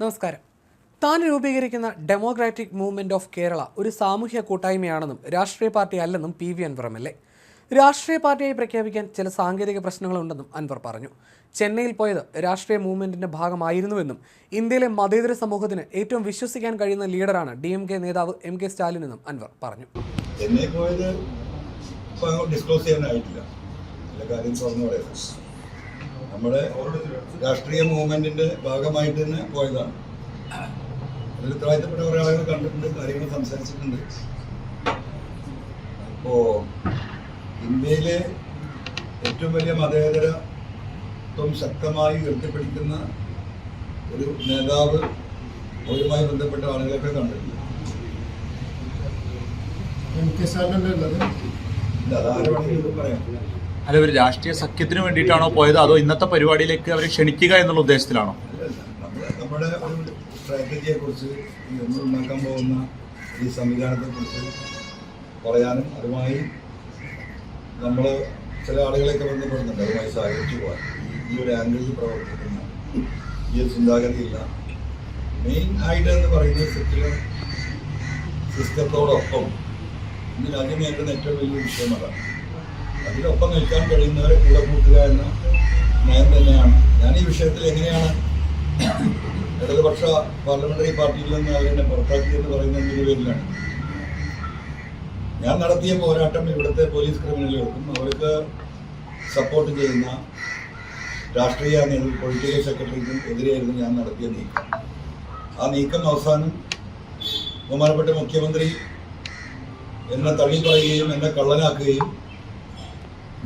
നമസ്കാരം. താൻ രൂപീകരിക്കുന്ന ഡെമോക്രാറ്റിക് മൂവ്മെന്റ് ഓഫ് കേരള ഒരു സാമൂഹ്യ കൂട്ടായ്മയാണെന്നും രാഷ്ട്രീയ പാർട്ടി അല്ലെന്നും P V Anvar M L A രാഷ്ട്രീയ പാർട്ടിയായി പ്രഖ്യാപിക്കാൻ ചില സാങ്കേതിക പ്രശ്നങ്ങളുണ്ടെന്നും അൻവർ പറഞ്ഞു. ചെന്നൈയിൽ പോയത് രാഷ്ട്രീയ മൂവ്മെന്റിന്റെ ഭാഗമായിരുന്നുവെന്നും ഇന്ത്യയിലെ മതേതര സമൂഹത്തിന് ഏറ്റവും വിശ്വസിക്കാൻ കഴിയുന്ന ലീഡറാണ് ഡി എം കെ നേതാവ് എം കെ സ്റ്റാലിൻ എന്നും അൻവർ പറഞ്ഞു. ചെന്നൈ പോയത് ഡിസ്ക്ലോസ് ചെയ്യാനായിട്ടില്ല. നമ്മുടെ രാഷ്ട്രീയ മൂവ്മെന്റിന്റെ ഭാഗമായിട്ട് തന്നെ പോയതാണ്. അതിൽ ഉത്തരവാദിത്തപ്പെട്ട കുറേ ആളുകൾ കണ്ടിട്ടുണ്ട് കാര്യങ്ങൾ സംസാരിച്ചിട്ടുണ്ട്. അപ്പോ ഇന്ത്യയിലെ ഏറ്റവും വലിയ മതേതരത്വം ശക്തമായി ഉയർത്തിപ്പിടിക്കുന്ന ഒരു നേതാവ് അവരുമായി ബന്ധപ്പെട്ട ആളുകളൊക്കെ കണ്ടിട്ടുണ്ട്. എം കെ സ്റ്റാലിന്റെ ഉള്ളത്? ഇല്ല, അതാര് പറയാം. അല്ല ഒരു രാഷ്ട്രീയ സഖ്യത്തിന് വേണ്ടിയിട്ടാണോ പോയത്? അതോ ഇന്നത്തെ പരിപാടിയിലേക്ക് അവരെ ക്ഷണിക്കുക എന്നുള്ള ഉദ്ദേശത്തിലാണോ? നമ്മുടെ ഒരു സ്ട്രാറ്റജിയെ കുറിച്ച് ഉണ്ടാക്കാൻ പോകുന്ന ഈ സംവിധാനത്തെ കുറിച്ച് പറയാനും അതുമായി നമ്മൾ ചില ആളുകളെയൊക്കെ ബന്ധപ്പെടുന്നുണ്ട്. അതുമായി സഹകരിച്ചു പോകാൻ. ഈ ഒരു ആംഗിളിൽ പ്രവർത്തിക്കുന്ന ഈ ഒരു ചിന്താഗതിയില്ല. മെയിൻ ആയിട്ട് എന്ന് പറയുന്നത് സെക്യുലർ സിസ്റ്റത്തോടൊപ്പം ഇന്ന് രാജ്യം നേരിടുന്ന ഏറ്റവും വലിയ വിഷയം അതാണ്. അതിലൊപ്പം നിൽക്കാൻ കഴിയുന്നവരെ കൂടെ കൂട്ടുക എന്ന നയം തന്നെയാണ്. ഞാൻ ഈ വിഷയത്തിൽ എങ്ങനെയാണ് ഇടതുപക്ഷ പാർലമെന്ററി പാർട്ടിയിൽ നിന്ന് അവരെന്നെ പുറത്താക്കിയെന്ന് പറയുന്നതിന്റെ പേരിലാണ്. ഞാൻ നടത്തിയ പോരാട്ടം ഇവിടുത്തെ പോലീസ് ക്രിമിനലുകൾക്കും അവർക്ക് സപ്പോർട്ട് ചെയ്യുന്ന രാഷ്ട്രീയ പൊളിറ്റിക്കൽ സെക്രട്ടറിക്കും എതിരെയായിരുന്നു ഞാൻ നടത്തിയ നീക്കം. ആ നീക്കം അവസാനം ബഹുമാനപ്പെട്ട മുഖ്യമന്ത്രി എന്നെ തള്ളി പറയുകയും എന്നെ കള്ളനാക്കുകയും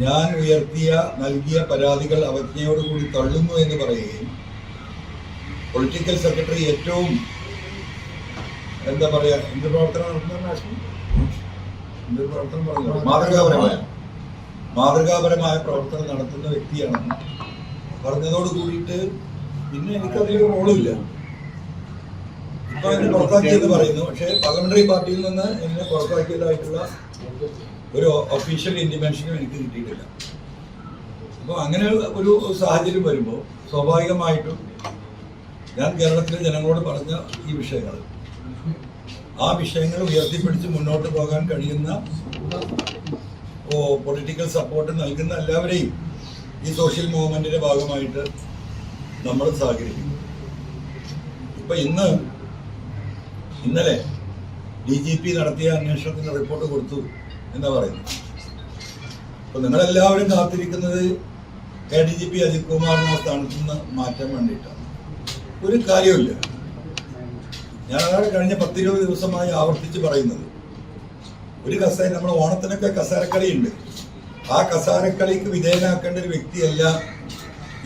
ഞാൻ ഉയർത്തിയ നൽകിയ പരാതികൾ അവജ്ഞയോടുകൂടി തള്ളുന്നു എന്ന് പറയുകയും പൊളിറ്റിക്കൽ സെക്രട്ടറി ഏറ്റവും എന്താ പറയാ എന്ത് പ്രവർത്തനം എന്ത് പ്രവർത്തനം പറഞ്ഞു മാതൃകാപരമായ. മാതൃകാപരമായ. പ്രവർത്തനം നടത്തുന്ന വ്യക്തിയാണ്. പറഞ്ഞതോട് കൂടിയിട്ട് പിന്നെ എനിക്ക് എനിക്കതിൽ റോളില്ല. ഇപ്പൊ എന്നെ പുറത്താക്കിയെന്ന് പറയുന്നു. പക്ഷേ പാർലമെന്ററി പാർട്ടിയിൽ നിന്ന് എന്നെ പുറത്താക്കിയതായിട്ടുള്ള ഒരു ഒഫീഷ്യൽ ഇന്റിമേഷനും എനിക്ക് കിട്ടിയിട്ടില്ല. അപ്പോൾ അങ്ങനെ ഒരു സാഹചര്യം വരുമ്പോൾ സ്വാഭാവികമായിട്ടും ഞാൻ കേരളത്തിലെ ജനങ്ങളോട് പറഞ്ഞ ഈ വിഷയങ്ങൾ ആ വിഷയങ്ങൾ ഉയർത്തിപ്പിടിച്ച് മുന്നോട്ട് പോകാൻ കഴിയുന്ന പൊളിറ്റിക്കൽ സപ്പോർട്ട് നൽകുന്ന എല്ലാവരെയും ഈ സോഷ്യൽ മൂവ്മെന്റിന്റെ ഭാഗമായിട്ട് നമ്മൾ സഹകരിക്കും ഇപ്പൊ ഇന്ന് ഇന്നലെ ഡി ജി പി നടത്തിയ അന്വേഷണത്തിന്റെ റിപ്പോർട്ട് കൊടുത്തു. എന്നാ പറയുന്നത്? അപ്പൊ നിങ്ങളെല്ലാവരും കാത്തിരിക്കുന്നത് A D G P Ajith കുമാറിനെ സ്ഥാനത്ത് നിന്ന് മാറ്റാൻ വേണ്ടിയിട്ടാണ്. ഒരു കാര്യമില്ല ഞാൻ കഴിഞ്ഞ പത്തിരുപത് ദിവസമായി ആവർത്തിച്ച് പറയുന്നത്. ഒരു കസേര നമ്മുടെ ഓണത്തിനൊക്കെ കസേരക്കളിയുണ്ട്. ആ കസാരക്കളിക്ക് വിധേയനാക്കേണ്ട ഒരു വ്യക്തിയല്ല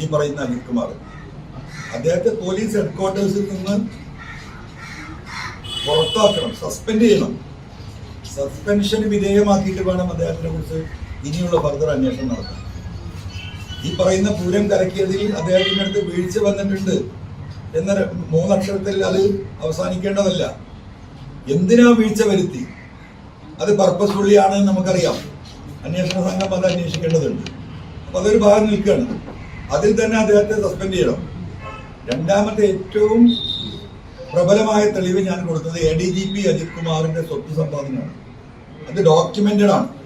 ഈ പറയുന്ന അജിത് കുമാർ അദ്ദേഹത്തെ പോലീസ് ഹെഡ്ക്വാർട്ടേഴ്സിൽ നിന്ന് പുറത്താക്കണം സസ്പെൻഡ് ചെയ്യണം. സസ്പെൻഷന് വിധേയമാക്കിയിട്ട് വേണം അദ്ദേഹത്തിനെ കുറിച്ച് ഇനിയുള്ള ഫർദർ അന്വേഷണം നടത്താൻ. ഈ പറയുന്ന പൂരം കലക്കിയതിൽ അദ്ദേഹത്തിന്റെ അടുത്ത് വീഴ്ച വന്നിട്ടുണ്ട് എന്ന മൂന്നക്ഷരത്തിൽ അത് അവസാനിക്കേണ്ടതല്ല. എന്തിനാ വീഴ്ച വരുത്തി? അത് പർപ്പസ് ആണെന്ന് നമുക്കറിയാം. അന്വേഷണ സംഘം അത് അന്വേഷിക്കേണ്ടതുണ്ട്. അപ്പൊ അതൊരു ഭാഗം നിൽക്കുകയാണ് അതിൽ തന്നെ അദ്ദേഹത്തെ സസ്പെൻഡ് ചെയ്യണം. രണ്ടാമത്തെ ഏറ്റവും പ്രബലമായ തെളിവ് ഞാൻ കൊടുത്തത് A D G P Ajith കുമാറിന്റെ സ്വത്ത് സമ്പാദനമാണ്. അത് ഡോക്യുമെന്റഡ് ആണ്.